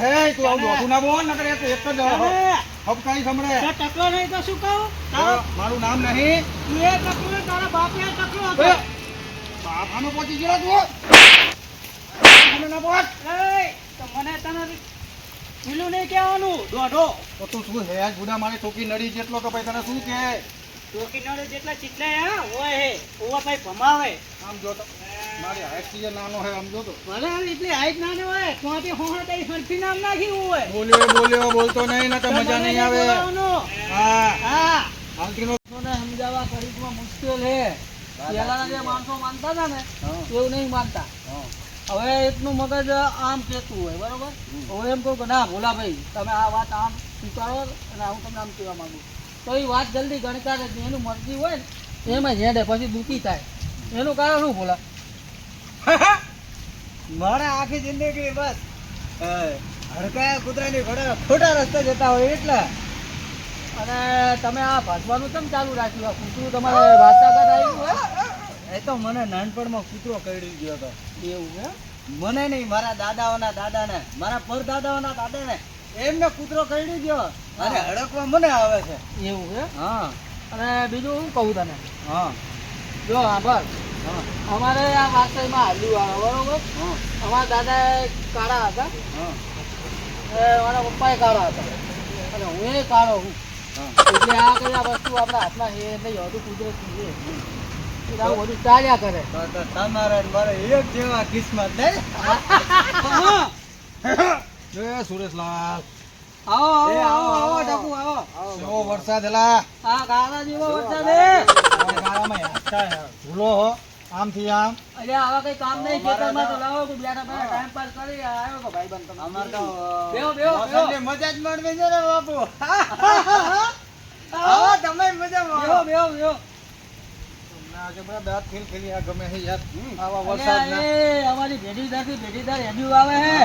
હે તું મારું હે આજ બુડા ટોકી નડી જેટલો તો ભાઈ તને શું કે ટોકીનારો જેટલા ચીટલા હોય હે ઓવા ભાઈ ભમાવે આમ જો મારી હાઈટ જે નાનો હે આમ તો. ભલે હવે એટલી હાઈટ ના હોય ત્યાંથી હોહણ તારી હરફી નામ નાખ્યું હોય. બોલ્યો બોલ્યો બોલતો નહીં ને તો મજા નહીં આવે. હા. હા. હાલતીનો સમજાવવા ખરીદમાં મુશ્કેલ હે. પહેલાના જે માણસો માનતા હતા ને એવું નહીં માનતા. હવે એટલું મગજ આમ કહેતું હોય બરોબર? હવે એમ કહું કે ના ભોલા ભાઈ તમે આ વાત આમ સ્વીકારો અને હું તમને આમ કહેવા માંગુ. તો એ વાત જલ્દી ગણકારે એનું મરજી હોય ને એમાં હેડે પછી દુઃખી થાય. એનું કારણ શું ભોલા? મારા આખી જિંદગી બસ હડકાયા કૂતરાની ઘોડે ખોટા રસ્તે જતા હોય એટલે. અને તમે આ ભાજવાનું કેમ ચાલુ રાખ્યું? આ કૂતરું તમારે વાતાગત આવ્યું હોય? એ તો મને નાનપણમાં કૂતરો કરડી ગયો હતો. એવું હે મને નહીં મારા દાદાઓના દાદાને મારા પરદાદાઓના દાદાને એમને કૂતરો કરડી ગયો. અને હડકવા મને આવે છે. એવું હે હા. અને બીજું શું કહું તને? હા. જો આભાર બસ. હા અમારે આ વાસઈમાં હાલ્યું આવે બરોબર? અમારા દાદા કાળા હતા. મારા પપ્પાએ કાળા હતા. અને હું એ કાળો હું. એટલે આ કઈ આ વસ્તુ આપણા હાથમાં છે નહીં હોતું કુદરતી છે. બધું ચાલ્યા કરે. તો તો તમારે મારે એક જેવા કિસ્મત નહીં એ સુરેશલાલ. આવો આવો આવો, આવો આવો. આવો. વરસાદ એલા આ જેવો વરસાદ ગાળામાં હે. આમથી આમ. અરે આવા કઈ કામ નહીં અમારે ખેતરમાં તો લાવો કે બેઠા બેઠા ટાઈમ પાસ કરી આવ્યો કે ભાઈ બંધ અમાર તો બેહો, બેહો, બેહો. મજા જ મળવે છે ને બાપુ. આવો તમે મજા બેહો બેહો બેહો. તમને આજે બધા દાંત ખીલખીલી આ ગમે છે યાર. આવા અલ્યા, વરસાદના. એ અમારી ભેડીદારથી ભેડીદાર હેડ્યું આવે હે.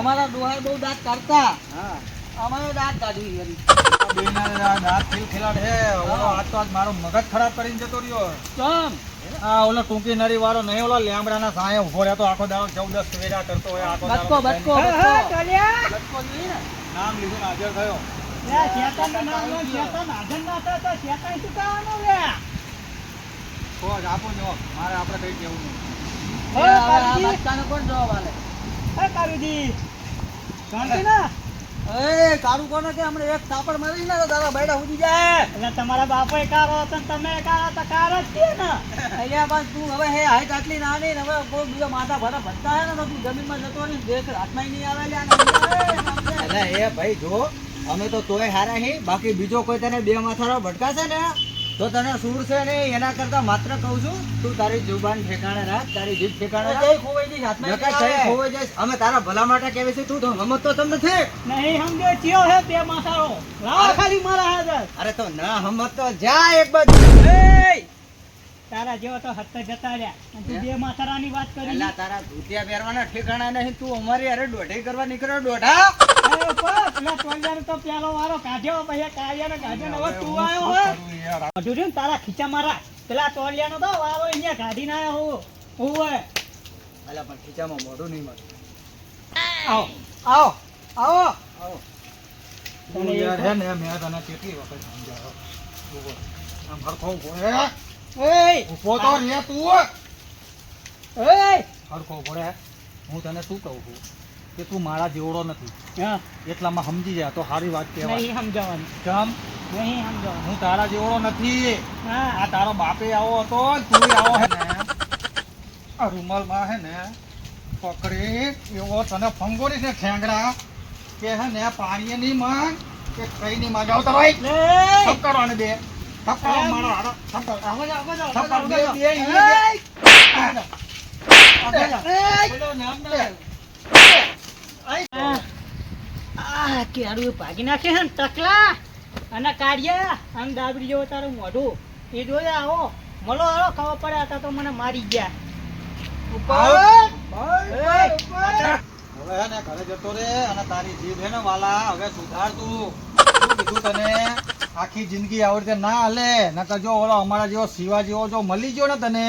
અમારા ડોહાર બહુ દાંત કાઢતા. હા. અમારે દાંત કાઢી દાંત દાંત ખીલખીલાટ હે. આજ તો આજ મારો મગજ ખરાબ કરીને જતો રહ્યો. ચમ. આ ઓલો ટૂંકી નરી વાળો નહીં ઓલો લેમડાના સાંયે ઊભો રહેતો આખો દાડો દસ વેરા કરતો હોય આખો બટકો બટકો નામ લીધું ને હાજર થયો. લે, નામ લે, હાજર ના થાય તો શેતાન શું કરવાનું લે? તો જ આપો જવાબ. મારે આપણે કઈ કેવું નહીં. લે, હવે આ બચ્ચાને કોણ જવાબ આલે? હે કારુજી. શાંતિ ના? એ કારું કોને કે? હમણાં એક થાપડ મારી ને તારા બૈડા ઉડી જાય. એટલે તમારા બાપા કારો હતો ને તમે કારો તો કાર જ છે ને. અહીંયા બસ તું હવે હે હાઈટ આટલી નાની ને હવે કોઈ બીજો માથા ભરા ભરતા હે ને તો તું જમીનમાં જતો રહી દેખ હાથમાં નહીં આવે લ્યા ને. એ ભાઈ જો અમે તો તોય હારા હી બાકી બીજો કોઈ તને બે માથાનો ભટકાશે ને? તો તને સૂર છે ને એના કરતા માત્ર કહું છું તું તારી જુબાન ઠેકાણે રાખ તારી જીભ ઠેકાણે રાખ. ખોવાઈ જઈશ. અમે તારા ભલા માટે કહેવી છે તું તો હમત તો તમને છે નહીં સમજો ચિયો હે બે માથાળો લાવો ખાલી મારા હાજર અરે તો ના હમત તો જા એક બાજુ. તારા જેવો તો હત્તે જતા રહ્યા. તું બે માથારાની વાત કરી તારા ધૂતિયા પહેરવાના ઠેકાણા નહીં તું અમારી અરે દોઢી કરવા નીકળ્યો દોઢા. તારા ખીચા મારા. પેલા ટોલિયાનો તો વારો અહીંયા કાઢીને આવ્યો હું. હું અલા પણ ખીચામાં મોઢું નહીં મળે આવો આવો આવો. આવો. તું યાર હે ને મેં તને કેટલી વખત સમજાવ્યો? તું આમ હરખો ઊભો એય! ઊભો તો રહે તું એય! હરખો ઊભો હું તને શું કહું છું? કે તું મારા જેવડો નથી. એટલામાં સમજી જા તો સારી વાત કહેવાય. નહીં સમજાવવાનું. કેમ નહીં સમજાવવાનું. હું તારા જેવડો નથી. આ તારો બાપે આવો હતો તું આવો હે આ રૂમાલમાં હે ને પકડી એવો તને ફંગોરી છે ઠેંગડા કે હે ને પાણીએ નહીં માંગ કે કઈ નહીં માંગ. આવતા ભાઈ. લે. થપ કરો આને બે. થપ કરો મારો હારો થપ કરો. આવો જાઓ, આવો જાઓ, થપ કરો આવો બે. બે. બોલો નામ ના. આ આ ભાગી નાખે છે ટકલા અને કાઢ્યા આમ દાબડી જેવો તારું મોઢું. એ જોયા આવો. મળો હાલો ખબર પડે આ તો મને મારી ગયા. હવે ને ઘરે જતો રે અને તારી જીભ હે ને વાલા હવે સુધાર તું. કીધું તને? આખી જિંદગી આવી રીતે ના હાલે. નકર જો ઓલો અમારા જેવો શિવા જેવો જો મળી ગયો ને તને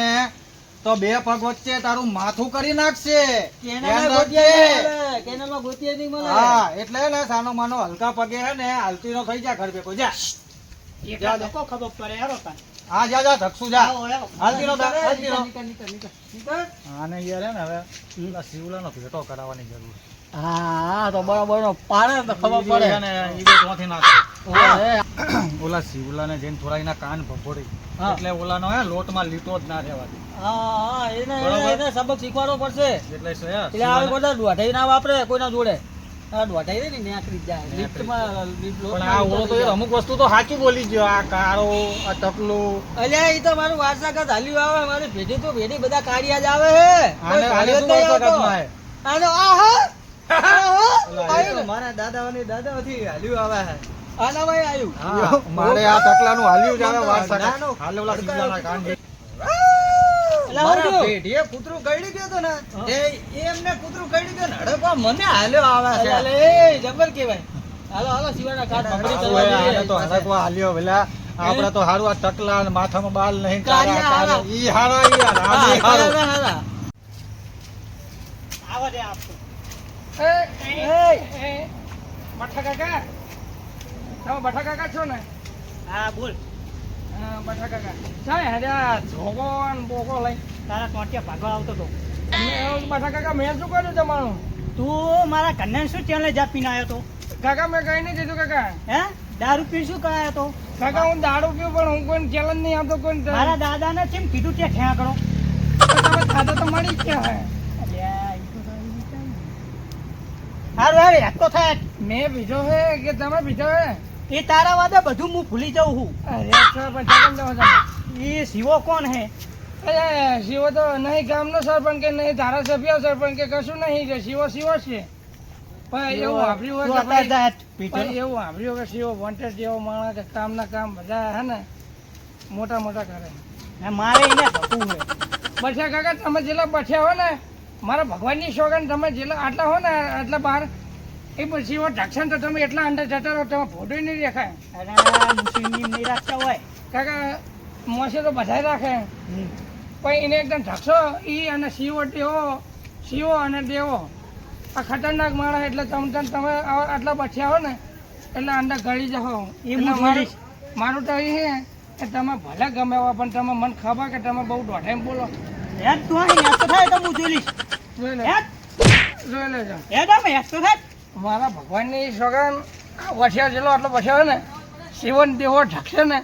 તો બે પગ વચ્ચે તારું માથું કરી નાખશે. હા એટલે ને સાનો માનો હલકા પગે હે ને હાલતી નો થઈ જા ઘર ભેગો જા. ખબર પડે હા જા જા ધકસુ જા. હાલતી નો હાલતી નો. હા. આને યાર ને હવે શિવલા નો ભેટો કરાવવાની જરૂર. હા તો બરાબર નો પાડે તો ખબર પડે ને, એ બે ત્યાંથી નાખે. ઓલા શિવલાને જઈને થોડા એના કાન ભભોડી. એટલે ઓલાનો હે લોટમાં લીટો જ ના રહેવા દે. હા એને એને સબક શીખવાડવો પડશે. એટલે એટલે બધા દોઢાઈ ના વાપરે કોઈના જોડે. અમુક વસ્તુ તો બોલી ગયો આ આ ટકલું. અલ્યા ઈ તો મારું વારસાગત હાલ્યું આવે મારી ભેટી તો ભેટી બધા કાઢિયા જ આવે હે. આને આહા. મારા દાદાઓની દાદાઓથી હાલ્યું આવે હે. મારે આ ટકલાનું હાલ્યું જ આવે કાન. પેઢીએ કૂતરું ગયો તો ને તે એમને કૂતરું કરડી ગયો ને હડકવા મને હાલ્યો આવે છે. જબર કેવાય હાલો હાલો શિવાના પકડી. તો વેલા આપણે તો હારું આ ટકલા ને માથામાં બાલ નહીં. ઈ હારા ઈ હારા, હારું. આવા દે આપતો. બઠા કાકા. તમે બઠા કાકા છો ને? હા બોલ. બઠા કાકા. ચાલે હેડ્યા જોગો ને બોગો લઈ. તારા ટોટિયા ભાગવા આવતો તો. બઠા કાકા મેં શું કર્યું તમારું? તું મારા કન્યા શું ચેલેન્જ આપીને આવ્યો તો? કાકા મેં કઈ નહીં દીધું કાકા. હે? દારૂ પી શું કરાયો તો? કાકા હું દારૂ પીવું પણ હું કોઈ ચેલેન્જ નહીં આપતો કોઈ મારા દાદાને કેમ કીધું ત્યાં ઠેયા કરો? તમે ખાધો તો મળી જ ગયા. હે હારું હારે યાદ તો થાય. મેં બીજો હે કે તમે બીજો હે? એ તારા વાદે બધું હું ભૂલી જાઉં તમે. એ શિવો કોણ હે? અરે શિવો તો નહીં ગામનો સરપંચ કે નહીં ધારાસભ્ય સરપંચ કે કશું નહીં છે શિવો શિવો છે. પણ એવું વાપર્યું હોય પણ એવું વાપર્યું કે શિવો વોન્ટેડ જેવો માણસ કે કામના કામ બધા હે ને મોટા મોટા કરે. હે, મારે એને થતું હોય બચ્યા કાકા તમે જેટલા બચ્યા હો ને મારા ભગવાનની સોગન તમે જેટલા આટલા હો ને આટલા બહાર એ પછી એવો ઢક્ષણ તો તમે એટલા અંદર જતા રહો તમે ફોટો નહીં દેખાય. અરે મુસ્લિમની નહીં રાખતા હોય. કાકા મોસે તો બધા રાખે. પણ એને એકદમ ઢક્ષો એ અને શિવો દેવો શિવો અને દેવો. આ ખતરનાક માણસ એટલે તમે તમે તમે આટલા બચ્યા હો ને એટલે અંદર ગળી જાઓ. એટલે મારું તો એ છે કે તમે ભલે ગમે એવા પણ તમે મને ખબર કે તમે બહુ દોઢેમ બોલો. યાદ તું યાદ તો થાય તો હું જોઈ લઈશ. જોઈ લે. જોઈ લેજો. યાદ આવે યાદ તો થાય. મારા ભગવાનની સોગન વસ્યા જેલો આટલો વસ્યો ને શિવન દેવો ઢકશે ને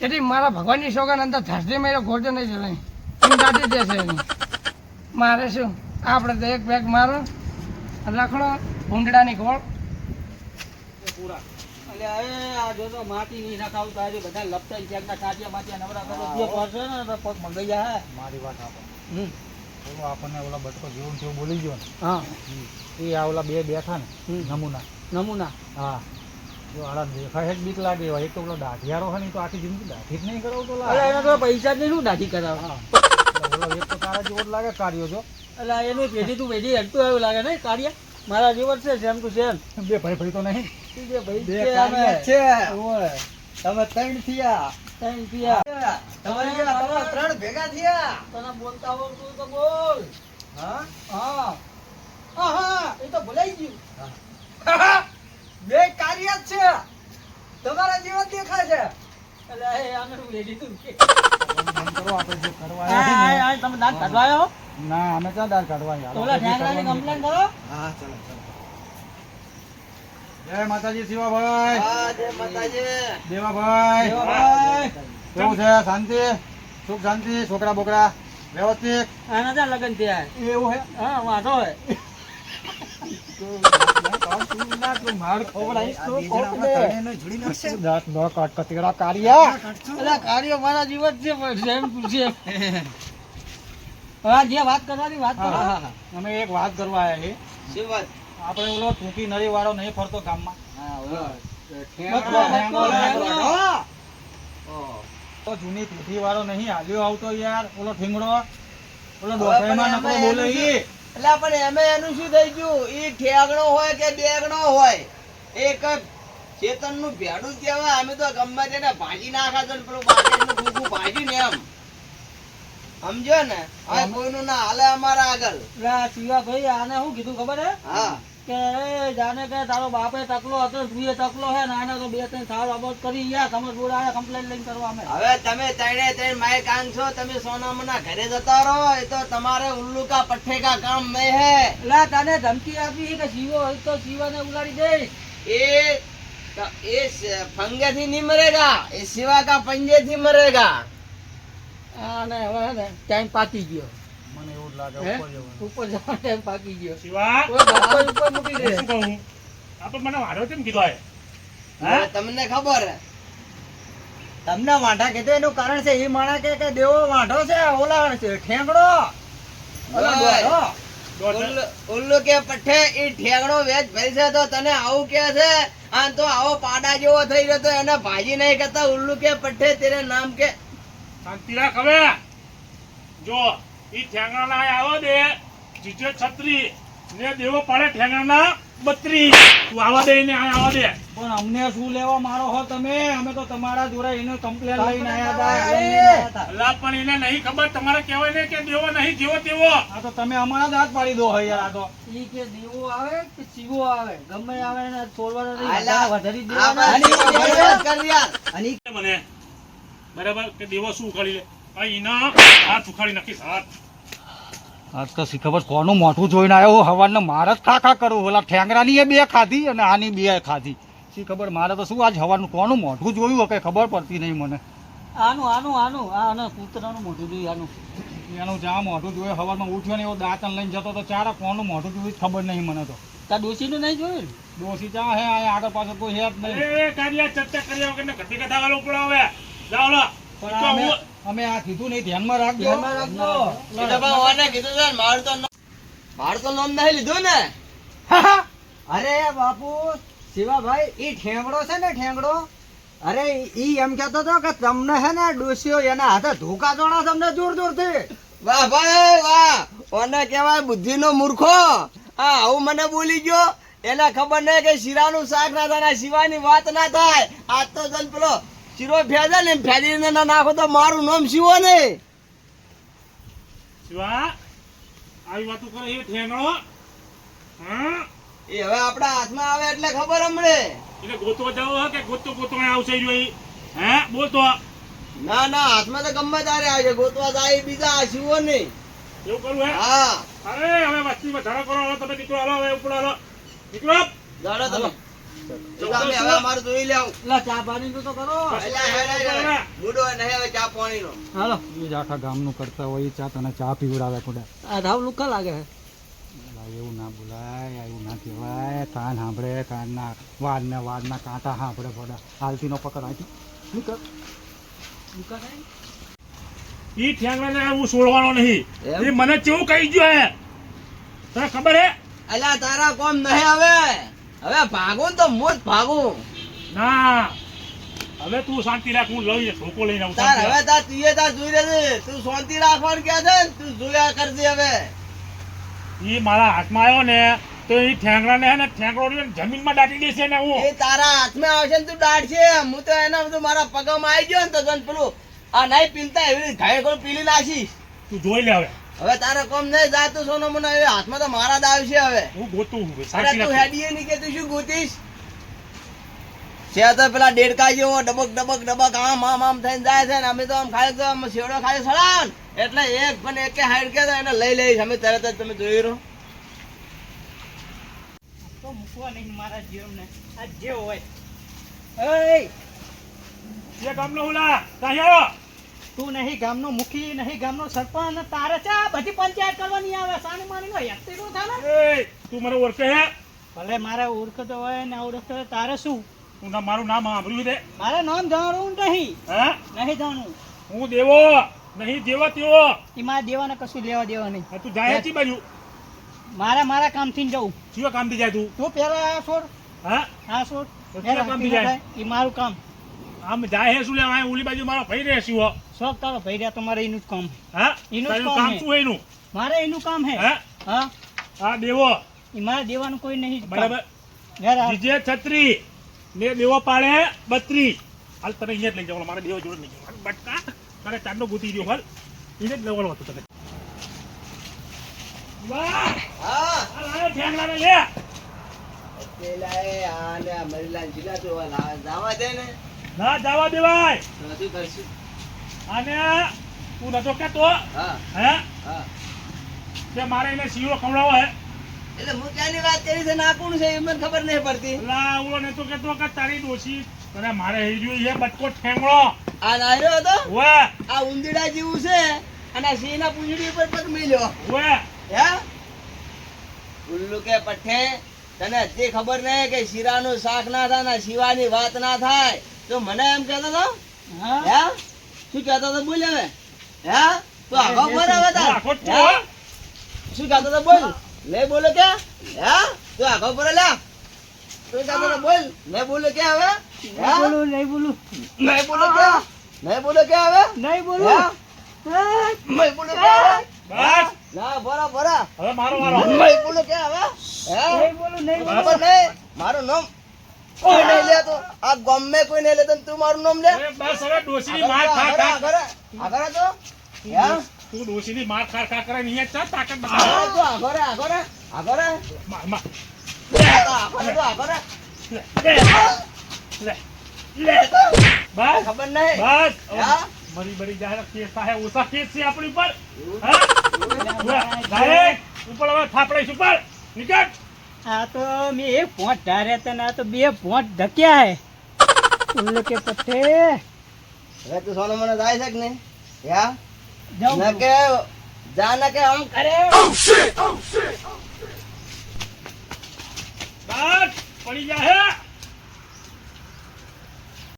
તેથી મારા ભગવાનની સોગન અંદર ધસડી મેળો ઘોડે નહીં એમ દાટી દેશે એની. મારે શું? આપણે તો એક બેગ મારો લખડો ભૂંડડાની ગોળ. અલ્યા એ આ જો તો માટી નહીં નખાવતા આજે બધા લપટાઈ ક્યાંકના કાઢ્યા માટ્યા નવરા કરે ને તો પગ મંગાઈ જાય. મારી વાત આપો હમ. ઓલો આપણને ઓલા બટકો જેવું જેવું બોલી ગયો ને. હા. એ આ ઓલા બે બેઠા ને નમૂના. નમૂના. હા. જો આડા દેખાય જ બીક લાગે એવા. એક તો ઓલો દાઢિયારો હોય ને તો આખી જિંદગી દાઢી જ નહીં કરાવતો લાગે એના તો પૈસા જ નહીં શું દાઢી કરાવે? ઓલો એક તો તારા જેવો જ લાગે કાર્યો જો. એટલે એનું પેઢી તું પેઢી હેડતું આવ્યું લાગે નહીં કાઢ્યા મારા જેવો છે જેમ તું સેમ. બે ભાઈ ભાઈ તો નહીં. બે ભાઈ છે અમે. છે. તમે ત્રણ થયા. ત્રણ પિયા તમારી ત્રણ ભેગા થયા? તને બોલતા આવડતું તો બોલ. હા? હા. હા હા એ તો ભૂલાઈ ગયું. બે કાર્ય જ છે. તમારા જેવા દેખાય છે. અલ્યા આને શું લેડી તું કે. કરો આપણે જે કરવા આવ્યા છીએ આ આ તમે દાંત કાઢવા આવ્યો ના અમે ક્યાં દાળ કાઢવા આવ્યા? ઓલા આપણે જે ઠેંગડાની કરવાનું કમ્પ્લેન કરો. હા ચલો ચલો. જય માતાજી શિવાભાઈ. હા જય માતાજી. દેવાભાઈ. દેવાભાઈ. કેવું છે? શાંતિ? સુખ શાંતિ? છોકરા બોકરા? વ્યવસ્થિત? આના ત્યાં લગન થયા. એવું હે? હા વાંધો હા જે વાત કરવાની વાત કરો. હા, હા, અમે એક વાત કરવા આવ્યા છીએ. શું વાત? આપણે ઓલો ટૂંકી નળી વાળો નહીં ફરતો ગામમાં. હા. તો જૂની પેઢી વાળો નહીં હાલ્યો આવતો યાર. ઓલો ઠીંગડો. ઓલો હવે પણ નકરો બોલે ઈ. એટલે પણ એમે એનું શું થઈ ગયું? ઈ ઠેગણો હોય કે બેગણો હોય એક ચેતનનું ભેડું કહેવાય. અમે તો ગમે તેને ભાજી નાખા ને પેલું બાકી ભૂખું ભાજી ને એમ. સમજો ને? આ કોઈનું ના હાલે અમારા આગળ. શિવા ભાઈ આને શું કીધું ખબર હે? હા. કે જાને કે તારો બાપે તકલો હતો તું એ તકલો હે ના તો બે ત્રણ સાર અબોટ કરી ગયા તમે જોડે આયા કમ્પ્લેન લઈને કરવા અમે. હવે તમે ત્રણે ત્રણ માય આંગ છો તમે સોનામના ઘરે જતા રહો એ તો તમારે ઉલ્લુ કા પઠ્ઠે કા કામ મે હે. એટલે તને ધમકી આપી કે શિવો હોય તો શિવાને ઉલાડી દે એ એ સ- ફંગેથી નહીં મરેગા એ સિવા કા પંજેથી મરેગા? અને હવે ને ટાઈમ પાકી ગયો. મને એવું લાગે ઉપર જવાનું. ઉપર જવાનો ટાઈમ પાકી ગયો. શિવા? કોઈ બાપો ઉપર મૂકી દે. શું કહું? આ મને વાડો કેમ કીધો હે? તમને ખબર હે? તમને વાંઢા કીધું એનું કારણ છે એ માણા કે કે દેવો વાંઢો છે ઓલા છે ઠેંગડો. ઓલો કે પઠે એ ઠેંગડો વેચ ભરી છે તો તને આવું કે છે? આ તો આવો પાડા જેવો થઈ રહ્યો તો એને ભાજી નહીં કરતા ઉલ્લુ કે પઠ્ઠે તેરે નામ કે શાંતિ રાખ હવે. જો. ઈ ઠેંગાણા આવો દે. જીજે છત્રી. ને દેવો પડે ઠેંગાણા બત્રી તું આવા દે ને આવા દે. પણ અમને શું લેવા મારો હો તમે? અમે તો તમારા જોડે એને કમ્પ્લેન લઈને આયા હતા. અલા પણ એને નહીં ખબર. તમારે કહેવાય ને કે દેવો નહીં જેવો તેવો. આ તો તમે અમારા દાંત પાડી દો હે યાર આ તો. ઈ કે દેવો આવે કે શિવો આવે? ગમે આવે નહીં, વધારી દેવાના. અને મને બરાબર કે દેવો શું ઉખાડી લે? આ ઈના હાથ ઉખાડી નાખીશ હાથ. આજ તો શી ખબર કોનું મોઢું જોઈને આવ્યો હવાને મારે જ ખાખા કરું. ઓલા ઠેંગરાની એ બે ખાધી અને આની બે ખાધી. શી ખબર મારે તો શું આજ હવાનું કોનું મોઢું જોયું કે ખબર પડતી નહીં મને. આનું આનું આનું આ આના કૂતરાનું મોઢું જોયું આનું. એનું જ્યાં મોઢું જોયું હવારમાં ઉઠ્યો ને એવો દાંતણ લઈને જતો તો ચારે કોનું મોઢું જોયું જ ખબર નહીં મને તો. ત્યાં ડોસીનું નહીં જોયું? ડોસી ચા હે અહીંયા આગળ પાછળ કોઈ હે જ નહીં. એ કાર્યા ચર્ચા કર્યા વગર ને ઘટી કથા વાળો ઉપડો હવે. જાઓ પણ અમે આ કીધું નહીં ધ્યાનમાં રાખજો. ધ્યાનમાં રાખજો. એ તો પણ ઓને કીધું છે મારું તો મારું તો નામ નહીં લીધું ને. અરે બાપુ શિવાભાઈ ઈ ઠેંગડો છે ને ઠેંગડો? અરે ઈ એમ કહેતો હતો કે તમને હે ને ડોસીઓ એના હાથે ધોકા જોણા તમને દૂર દૂરથી વાહ ભાઈ વાહ. ઓને કહેવાય બુદ્ધિ નો મૂર્ખો. હા આવું મને બોલી ગયો. એને ખબર નહીં કે શિરાનું શાક ના થાય શિવાની વાત ના થાય. આજ તો જન પેલો શીરો ફેદે ને ફેદીને ના નાખો તો મારું નામ શિવો ને. શિવા આવી વાતો કરે એ ઠેંગણો હા એ હવે આપણા હાથમાં આવે એટલે ખબર હમણે. એટલે ગોતો જાવ હે કે ગોતો અહીં આવશે રહ્યો ઈ? હે બોલતો ના ના હાથમાં તો ગમે તારે આવે ગોતવા જાય બીજા આ શિવો નહીં એવું કરવું હે? હા. અરે હવે વસ્તી વધારો કરો. તમે નીકળો હાલો હવે ઉપડો હાલો. નીકળો જાડો તમે. કરતા હોય ચા તને ચા પીવડાવે ખોડા આ ધાવ લુખા લાગે એવું ના બોલાય એવું ના કહેવાય. કાન સાંભળે કાનના વાડને વાડના કાંટા સાંભળે પડે હાલતીનો પકડ નીકળ ઈ હું છોડવાનો નહીં. એ મને કેવું કહી ગયો હે? તને ખબર હે? અલ્યા તારા કોમ નહીં હવે હવે ભાગું તો મોજ ભાગું. ના. હવે તું શાંતિ રાખ હું લઈ ધોકો લઈને આવું તાર હવે. તાર તીએ એ તાર જોઈ રહેજે તું શાંતિ રાખવાનું કે છે તું જોયા કરજે હવે. ઈ મારા હાથમાં આવ્યો ને તો એ ઠેંગણાને હે ને ઠેંગડો જમીનમાં દાટી દેશે ને હું. એ તારા હાથમાં આવશે ને તું દાટશે હું તો એના બધું મારા પગમાં આવી ગયો ને તો પેલું આ નહીં પીલતા એવી રીતે ઘાય કોઈ પીલી નાખીશ. તું જોઈ લે હવે. હવે તારે કોમ નહીં જાતું સોનો મને. હવે હાથમાં તો મારા જ આવશે હવે. હું ગોતું હું અરે તું હેડીએ નહીં કે તું શું ગોતીશ? છે તો પેલા ડેડકા જેવો ડબક ડબક ડબક આમ આમ આમ થઈને જાય છે ને અમે તો આમ ખાલી તો આમ શેવડો ખાલી સડાન એટલે એક પણ એક હાઈડ કે તો એને લઈ લઈશ. અમે તરત જ તમે જોઈ રહ્યો તો મૂકવા નહીં મારા જીવને આ જે હોય. એય, એ ગામનો ઉલા ત્યાં આવ્યો? તું નહીં ગામનો મુખી નહીં ગામનો સરપંચ તારે ચા બધી પંચાયત કરવાની આવે સાની માની નો યક્તિ નું. થાય તું મને ઓળખે હે? ભલે મારે ઓળખતો હોય ને ઓળખતો હોય તારે શું? તું ના મારું નામ સાંભળ્યું દે મારે નામ જાણવું નહીં. હે? નહીં જાણવું. હું દેવો નહીં દેવો તેવો. એ મારા દેવાને કશું લેવા દેવા નહીં. તું જાય ચી બાજુ? મારે મારા કામથી જવું. કામ કામથી જાય તું? તું પેલા આ છોડ. હા? આ છોડ. કામથી જાય? એ મારું કામ. આમ જાય હે શું લેવા ઓલી બાજુ મારો ભાઈ રહે શિવો શોખ તારો ભાઈ રહ્યા તો મારે એનું જ કામ હા? એનું કામ શું એનું? મારે એનું કામ હે હે? હા. આ દેવો. એ મારે દેવાનું કોઈ નહીં બરાબર. આ- છત્રી. ને દેવો પાડે બત્રી. હાલ તને અહીંયા જ લઈ જવાનો. મારે દેવો જોડે નહીં જવાનું. બટકા. તારે ચાંદો ગૂંથી ગયો હાલ. એને જ લેવાનો હતો તને. વાહ! હા. આ ધ્યાન લાવે લે. પેલા એ આને આ મરીલાને જોવા જાવા દે ને. ના જવા દેવાય ભાઈ. શું કરશું. અને તું નતો કેતો હા. હે? હા. કે મારે એને સીઓ ખવડાવો હે? એટલે હું ક્યાંની વાત કરી છે? ના કોણ છે? એ મને ખબર નહીં પડતી. લા ઓલો ને તો કેતો કે તારી ડોશી તને મારે હઈ રહ્યું છે બટકો ઠેંગળો આ નાયરો હતો? ઓએ આ ઉંદીડા જેવું છે? અને આ સિંહના પૂંજડી ઉપર પગ મિલ્યો. ઓએ હે? ઉલ્લુ કે પઠે તને હજી ખબર નહીં કે શીરાનું શાક ના થાય ને શિવાની વાત ના થાય. તો મને એમ કહેતો હતો હા? શું કહેતો હતો બોલ હવે? હે? તો આખો પર હવે તાર. શું કહેતો હતો બોલ? લે બોલો કે હે? તો આખો પર લે. તું કહેતો હતો બોલ? લે બોલો કે હવે? બોલું નહીં બોલું. નહીં બોલો કે નહીં બોલો કે હવે? નહીં? બોલું. નહીં બોલો કે બસ. ના બરા બરા હવે મારો વારો. નહીં બોલો કે હવે? હે? નહીં બોલું નહીં બોલું. નહીં. મારું નામ કોઈ નહીં લેતો આ ગમે કોઈ નહીં લેતો તું મારું નામ લે બસ હવે ડોશીની માર ખા ખા આગળ તો? તું ડોશીની માર ખા ખા કરે નહીં ચા તાકાત બતાવ તો આગળ આગળ આગળ માર માર આગળ આગળ લે લે લે બસ ખબર નહીં બસ? મરી મરી જાહેર કેસ થાય ઓછા કેસ છે આપણી ઉપર હા ઉપર હવે થાપડે છે ઉપર નીકળ આ તો મેં એક પોંચ ધાર્યા હતા ને આ તો બે પોંચ ધક્યા હે. ઉલ્લે કે પઠે હવે તો સોનો મને જાય છે કે નહીં? યા? જાઉં ના કે જા ના કે હમ કરે. બાટ પડી જા હે.